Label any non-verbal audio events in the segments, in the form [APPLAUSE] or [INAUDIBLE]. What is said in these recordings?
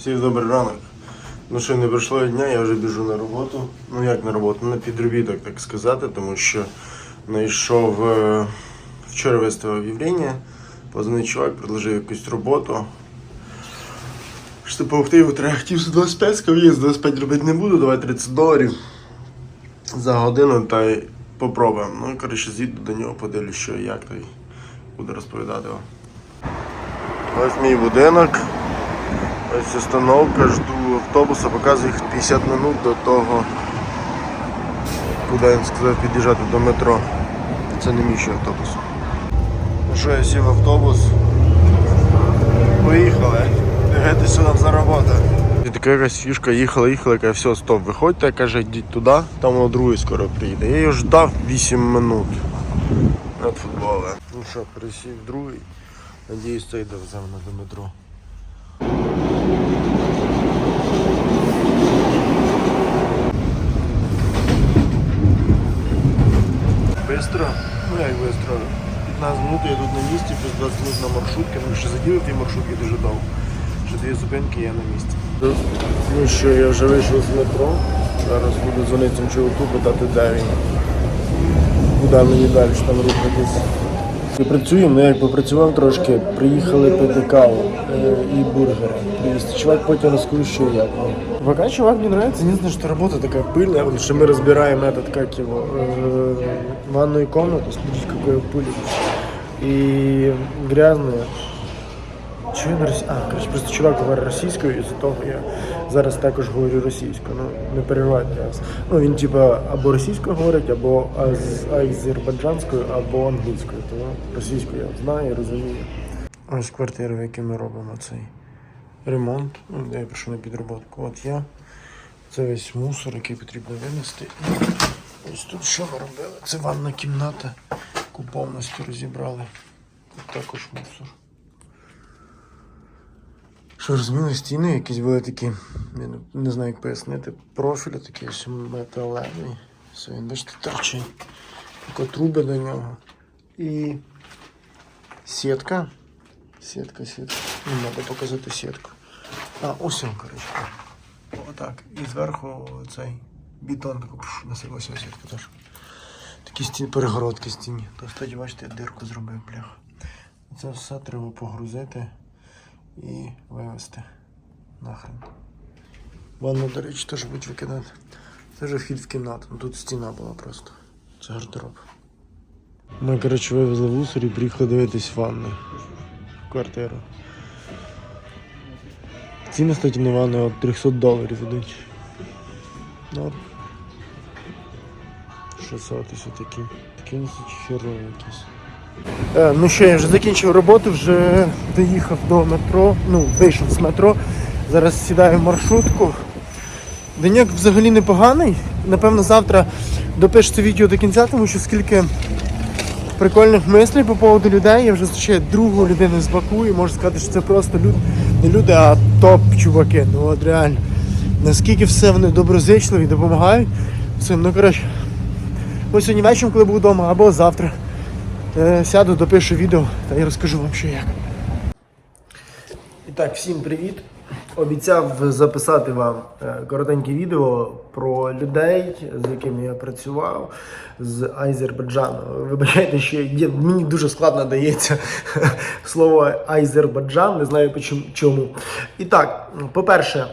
Всіх добрий ранок. Ну що, не пройшло дня, я вже біжу на роботу. Ну як на роботу? На підробіток, так сказати, тому що знайшов е, вчора виставив об'явлення, позвонив чувак, предложив якусь роботу. Що його треба хотів 25, сказав, є, 25 робити не буду, давай 30 доларів за годину та й попробуємо. Ну коротше з'їду до нього, подивлюсь, що як, та й буду розповідати. Ось мій будинок. Ось остановка, жду автобуса, показую їх 50 минут до того, куди він сказав під'їжджати до метро. Це не мій ще автобус. Ну що, я сів в автобус. Поїхали. Що там за робота. І така якась фішка, їхала, їхала, каже, все, стоп, виходьте, каже, йдіть туди, там воно другий скоро приїде. Я його ждав 8 минут від футболу. Ну що, пересів другий. Надіюсь, цей довезе мене до метро. Быстро? Ну як быстро? 15 минут я тут на місці, плюс 20 минут на маршрутці, тому що заділи ті маршрутки дуже довго. Ще дві зупинки я на місці. Ну що, я вже вийшов з метро. Зараз буду дзвонити цьому чоловіку, питати, де він. Куди мені далі там рухатись. Ми працюємо, ну як попрацював трошки, приїхали пити каву е, і бургери. Привезти. Чувак потім розкажу, що і як. Ну. Пока чувак мне нравится, единственное, что работа такая пыльная, потому что мы разбираем этот, как его, э, ванную комнату, смотрите, какой пыль. И грязная. Чого на росі... А, коротше, просто чувак говорить російською, і за того я зараз також говорю російською. Ну, не переживайте зараз. Ну, він типа або російською говорить, або аз- азербайджанською, або англійською. Тому російську я знаю розумію. Ось квартира, в якій ми робимо цей ремонт. Ну, я прийшов на підроботку. От я. Це весь мусор, який потрібно винести. Ось тут що ми робили? Це ванна кімната, яку повністю розібрали. Тут також мусор. Що ж, зміни стіни якісь були такі, я не, знаю, як пояснити. Профіль такий ось металевий. Все, він бачите, торчить. Тако труби до нього. І сітка. Сітка, сітка. Не треба показати сітку. А, ось він, коротше. Отак. І зверху цей бетон таку пш, насипався сітка теж. Такі стіни, перегородки стіні. То, кстати, бачите, я дирку зробив, блях. Це все треба погрузити і вивезти нахрен. Ванну, до речі, теж будуть викидати. Це вже вхід в кімнату. Ну, Тут стіна була просто. Це гардероб. Ми, коротше, вивезли в усор і приїхали дивитись ванни. В квартиру. Ціни, кстати, на ванни от 300 доларів ідуть. Норм. 600 і такі. Такі нас якісь. Е, Ну що, я вже закінчив роботу, вже доїхав до метро, ну, вийшов з метро. Зараз сідаю в маршрутку. Денек взагалі непоганий. Напевно, завтра допишете відео до кінця, тому що скільки прикольних мислей по поводу людей. Я вже зустрічаю другу людину з Баку і можу сказати, що це просто люд... не люди, а топ-чуваки. Ну от реально. Наскільки все вони доброзичливі, допомагають. Цим, ну коротше. Ось сьогодні вечором, коли буду вдома, або завтра. Е, Сяду, допишу відео та й розкажу вам, що як. І так, всім привіт. Обіцяв записати вам е, коротеньке відео про людей, з якими я працював з Азербайджану. Вибачайте, що є, мені дуже складно дається [LAUGHS] слово Азербайджан, не знаю чому. І так, по-перше,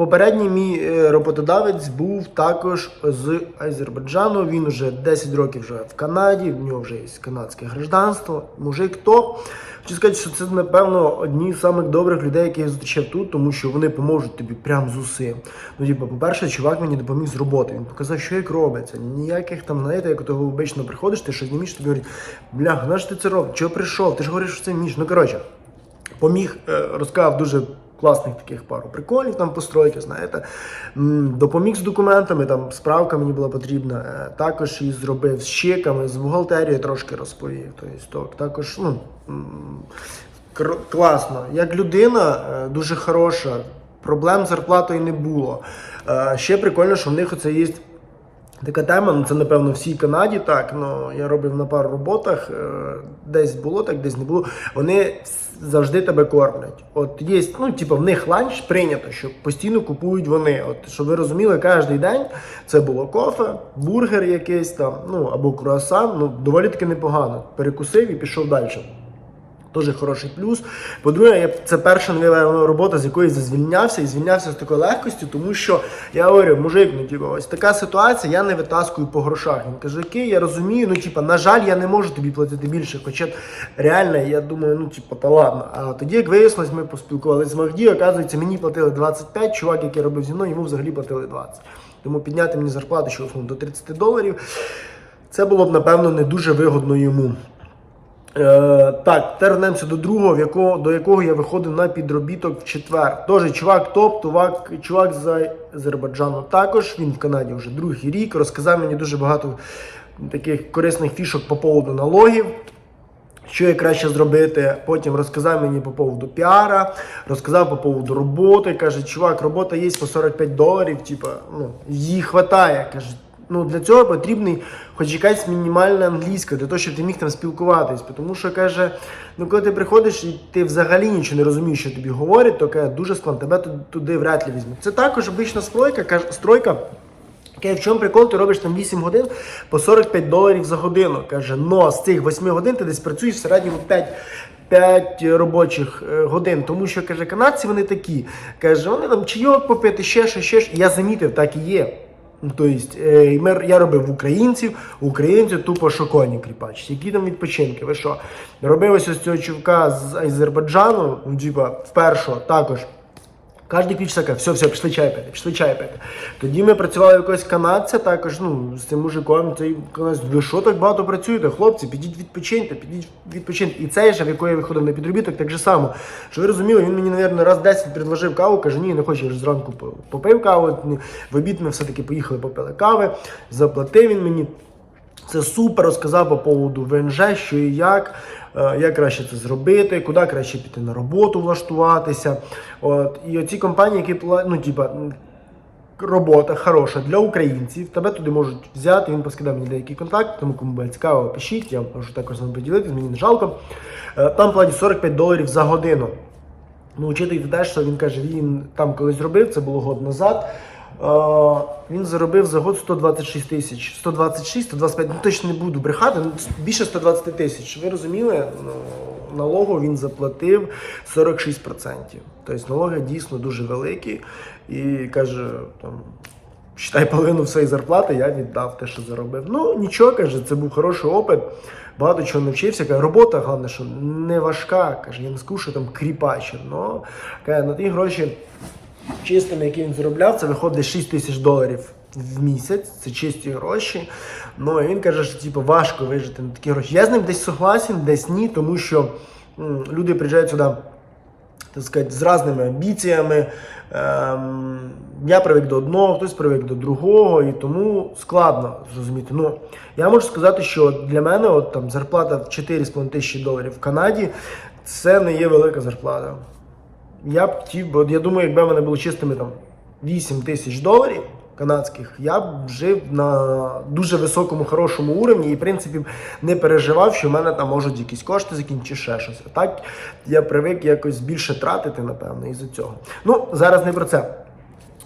Попередній мій е, роботодавець був також з Азербайджану. Він вже 10 років живе в Канаді, в нього вже є канадське гражданство. Мужик то. Хочу сказати, що це, напевно, одні з самих добрих людей, яких я зустрічав тут, тому що вони поможуть тобі прям з усім. Ну, типу, по-перше, чувак мені допоміг з роботи. Він показав, що як робиться. Ніяких там, знаєте, як того обично приходиш, ти щось не вмієш, тобі говорять, бля, знаєш ти це робиш? Чого прийшов? Ти ж говориш, що це вмієш. Ну коротше, поміг, е, розказав дуже класних таких пару приколів там постройки, знаєте. Допоміг з документами, там справка мені була потрібна. Е, Також і зробив з чеками, з бухгалтерією трошки розповів. Тобто, також ну, класно. Як людина е, дуже хороша, проблем з зарплатою не було. Е, Ще прикольно, що в них оце є Така тема, ну це напевно всій Канаді так. Ну я робив на пару роботах, е, десь було так, десь не було. Вони завжди тебе кормлять. От є, ну, типу, в них ланч прийнято, що постійно купують вони. От щоб ви розуміли, кожен день це було кофе, бургер якийсь там, ну або круасан. Ну доволі таки непогано. Перекусив і пішов далі. Дуже хороший плюс. По-друге, це перша робота, з якої звільнявся, і звільнявся з такою легкістю, тому що я говорю, мужик, ну типу, ось така ситуація, я не витаскую по грошах. Він каже, окей, я розумію, ну типу, на жаль, я не можу тобі платити більше. Хоча реально, я думаю, ну типу, та ладно. А тоді, як вияснилось, ми поспілкувалися з Магді, оказується, мені платили 25, чувак, який робив зі мною, йому взагалі платили 20. Тому підняти мені зарплату, що до 30 доларів, це було б, напевно, не дуже вигодно йому. Е, так, тепер вернемося до другого, в якого, до якого я виходив на підробіток в четвер. Тоже чувак топ, тувак, чувак з Азербайджану також. Він в Канаді вже другий рік. Розказав мені дуже багато таких корисних фішок по поводу налогів. Що я краще зробити, потім розказав мені по поводу піара, розказав по поводу роботи. Каже, чувак, робота є по 45 доларів, типа, ну, її хватає. Каже, ну для цього потрібний хоч якась мінімальна англійська, для того, щоб ти міг там спілкуватись. Тому що каже, ну коли ти приходиш і ти взагалі нічого не розумієш, що тобі говорять, то каже, дуже складно, тебе туди вряд ли візьмуть. Це також обична стройка, каже, стройка. Каже, в чому прикол, ти робиш там 8 годин по 45 доларів за годину. Каже, но з цих 8 годин ти десь працюєш в середньому 5, 5 робочих е, годин. Тому що каже, канадці вони такі. Каже, вони там чайок попити, ще що, ще що. Я замітив, так і є. Тобто, я робив українців, українці тупо шоконі кріпач. Які там відпочинки? Ви що? Робив ось цього чувака з Азербайджану, ну, типа, вперше також. Ключ така, все, все, пішли чай пити, пішли чай пити. Тоді ми працювали якогось канадця, також ну, з цим мужиком. Цей канадець, ви що так багато працюєте? Хлопці, підіть відпочиньте, підіть відпочиньте. І цей же, в якої я виходив на підробіток, так же само. Що ви розуміли, він мені, мабуть, раз 10 предложив каву, каже, ні, не хочу, я ж зранку попив каву. В обід ми все-таки поїхали, попили кави, заплатив він мені. Це супер розказав по поводу ВНЖ, що і як, е, як краще це зробити, куди краще піти на роботу влаштуватися. От. І оці компанії, які ну, типа, робота хороша для українців, тебе туди можуть взяти. Він поскидав мені деякий контакт, тому кому буде цікаво, пишіть, я можу також з вами поділитися, мені не жалко. Е, Там платять 45 доларів за годину. Ну, учитуйте те, що він каже, він там колись зробив, це було год назад. Е, він заробив за год 126 тисяч. 126, 125, ну точно не буду брехати, ну більше 120 тисяч. Ви розуміли? Ну, налогу він заплатив 46%. Тобто налоги дійсно дуже великі. І каже, там. Считай, половину своєї зарплати я віддав те, що заробив. Ну нічого, каже, це був хороший опит. Багато чого навчився. Каже, робота, головне, що не важка. Каже, я не скажу, що там кріпаче. Но каже, на ті гроші чистими, які він заробляв, це виходить 6 тисяч доларів в місяць. Це чисті гроші. Ну і він каже, що типу, важко вижити на такі гроші. Я з ним десь согласен, десь ні, тому що м, люди приїжджають сюди так сказати, з різними амбіціями. Ем, я привик до одного, хтось привик до другого, і тому складно зрозуміти. Ну, я можу сказати, що для мене от, там, зарплата в 4,5 тисячі доларів в Канаді це не є велика зарплата. Я б хотів, бо я думаю, якби в мене було чистими там 8 тисяч доларів канадських, я б жив на дуже високому, хорошому уровні і, в принципі, не переживав, що в мене там можуть якісь кошти закінчити, чи ще щось. А так я привик якось більше тратити, напевно, із-за цього. Ну, зараз не про це.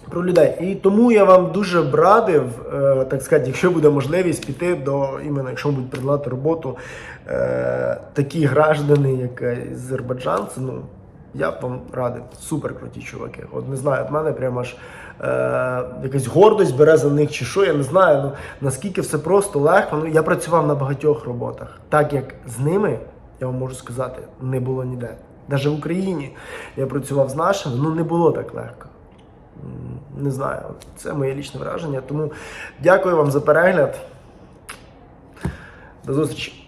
Про людей. І тому я вам дуже б радив, е, так сказати, якщо буде можливість піти до іменно, якщо будуть предлагати роботу е, такі граждани, як азербайджанці, ну я б вам радив. Супер круті чуваки. От не знаю, от мене прямо аж е, якась гордость бере за них чи що, я не знаю. Ну наскільки все просто легко. Ну я працював на багатьох роботах, так як з ними, я вам можу сказати, не було ніде. Навіть в Україні я працював з нашими, ну не було так легко. Не знаю, це моє лічне враження. Тому дякую вам за перегляд. До зустрічі.